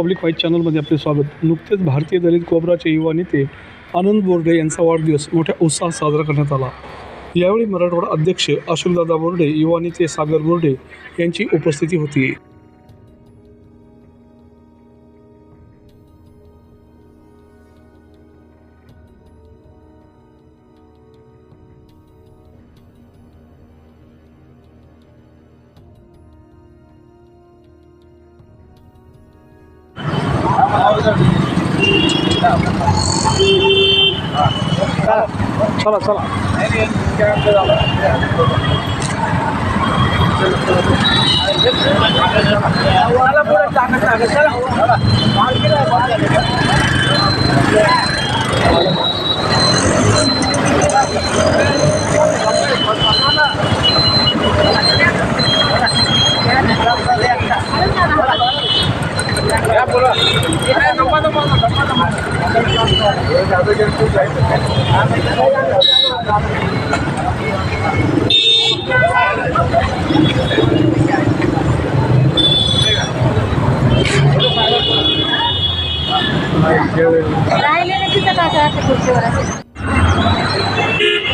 Public वाईट चॅनलमध्ये आपले स्वागत. नुकतेच भारतीय दलित कोबराचे युवा नेते आनंद बोर्डे यांचा वाढदिवस मोठ्या उत्साहात साजरा करण्यात आला. यावेळी मराठवाडा अध्यक्ष अशोकदादा बोर्डे युवा नेते सागर बोर्डे यांची उपस्थिती होती. चला चला राहिलेले तिथं काय करायचं खुर्चीवर असेल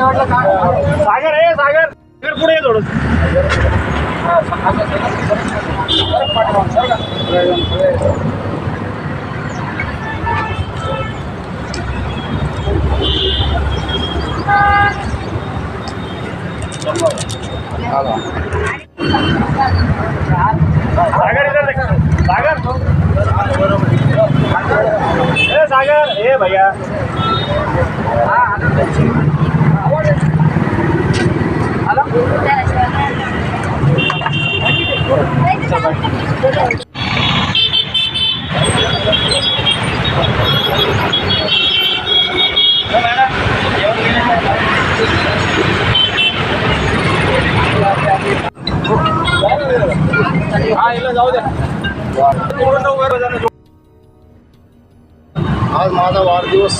सागर आहे सागर। सागर पुढे ये थोडं. सागर इधर सागर आज माझा वाढदिवस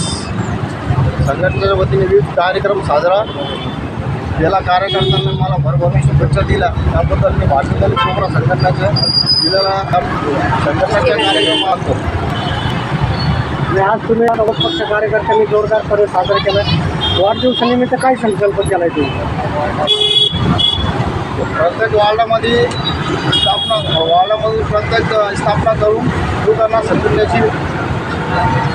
संघटनेच्या वतीने विविध कार्यक्रम साजरा. केला कार्यकर्त्यांना मला भरभरून शुभेच्छा दिल्या. त्याबद्दल मी भारतीय कोबरा संघटनेच्या दिलेला संघटनेचा कार्यक्रम असतो आणि आज तुम्ही पक्ष कार्यकर्त्यांनी जोरदारपणे साजरा केला. वाढदिवसानिमित्त काय संकल्प केलाय तुम्ही? प्रत्येक वार्डामध्ये स्थापना वार्डामध्ये प्रत्येक स्थापना करून लोकांना संघटनेची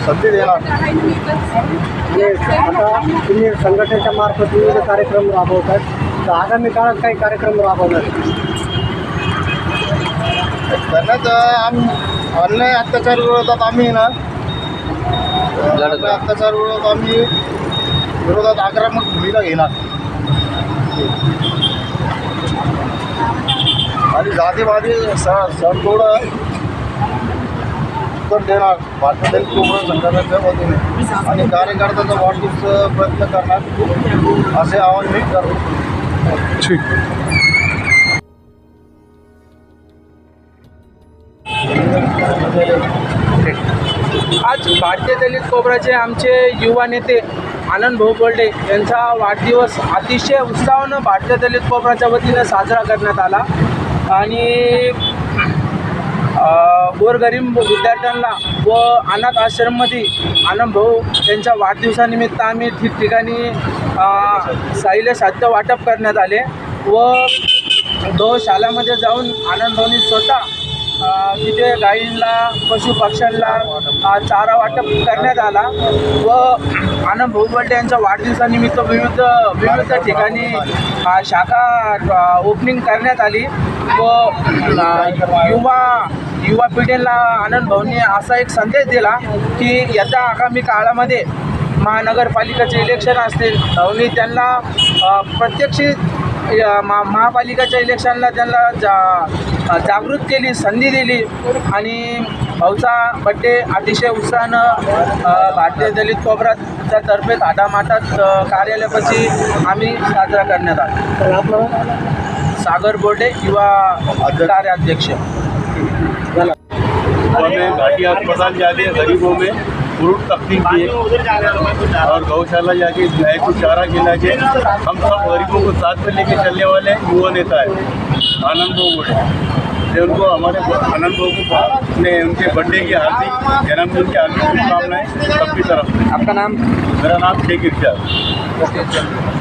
संधी देणार आणि आता तुम्ही संघटनेच्या मार्फत विविध कार्यक्रम राबवतात तर आगामी काळात काही कार्यक्रम राबवणार? करण्यात आम्ही अन्याय अत्याचार विरोधात आम्ही ना अत्याचार विरोधात आम्ही विरोधात आक्रमक भूमिका घेणार. आणि जातीवादी स सरतोड उत्तर देणार. दलित कोकण संघटनेच्या वतीने आणि कार्यकर्त्याचा वाढदिवस प्रयत्न करणार. असे आवाहन मी करतो. ठीक. आज भारतीय दलित कोबराचे आमचे युवा नेते आनंद भाऊ बोल्डे यांचा वाढदिवस अतिशय उत्साहानं भारतीय दलित कोबराच्या वतीनं साजरा करण्यात आला. आणि गोरगरीब विद्यार्थ्यांना व अनाथ आश्रममध्ये आनंद भाऊ यांच्या वाढदिवसानिमित्त आम्ही ठिकठिकाणी अ, साहित्य वाटप करण्यात आले व गौशालामध्ये जाऊन आनंद भाऊनी स्वतः तिथे गायींना पशु पक्ष्यांना चारा वाटप करण्यात आला व आनंद भाऊ बर्डे यांच्या वाढदिवसानिमित्त विविध विविध ठिकाणी शाखा ओपनिंग करण्यात आली व युवा युवा पिढीला आनंद भाऊंनी असा एक संदेश दिला की येत्या आगामी काळामध्ये महानगरपालिकाचे इलेक्शन असतील. आणि त्यांना अ, प्रत्यक्ष या मा महापालिकाच्या इलेक्शनला त्यांना जा जागृत केली संधी दिली आणि भाऊचा बड्डे अतिशय उत्साहानं भारतीय दलित कोबराच्या तर्फे थाटामाटात अ, कार्यालयापाशी आम्ही साजरा करण्यात आला. सागर बोर्डे युवा कार्याध्यक्ष. हमें घाटी अस्पताल जाके गरीबों में फ्रूट तकसीम किए और गौशाला जाके गाय को चारा खिला के हम सब गरीबों को साथ में लेके चलने वाले युवा नेता है। आनंद बोगोड़े से उनको हमारे आनंद बाबू को ने उनके बर्थडे की हार्दिक जन्मदिन की हार्दिक शुभकामनाएँ सबकी तरफ़ आपका नाम? मेरा नाम शेख ओके